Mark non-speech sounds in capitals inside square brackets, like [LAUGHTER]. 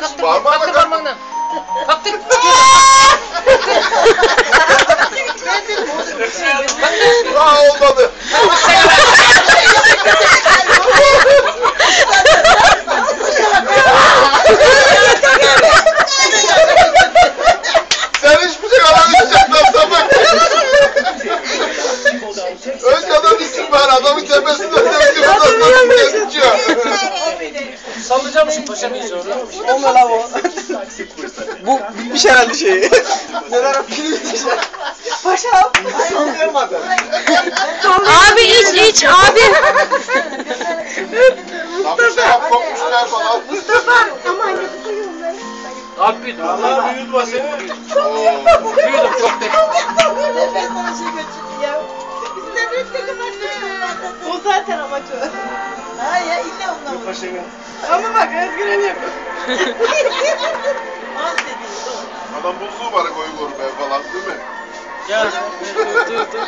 kaptır. Parmağınla Kaptır kap- parmağından. Kaptır. Aa olmadı. Sen hiçbir şey alamayacak lan sapık. Önce adam gitsin bari adamın tepesinde tepsi buradan nasıl geçiyor. Sallayacağım şimdi paşam iyice orada. Olma lan o. Bu bitmiş herhalde şeyi. Neden o pili bitmiş? Paşam. Saldırmadı. Abi iç iç abi. Lan bu şarap kokmuşlar falan. Abi büyüdüm. Allah büyütme seni. Büyüdüm çok değil. O zaten amatör. Ha ya onunla Ama bak özgüven yapıyor. [LAUGHS] Az dediğiniz o. Adam buzluğu var koyu korumaya falan değil mi? Gel. Dur dur dur.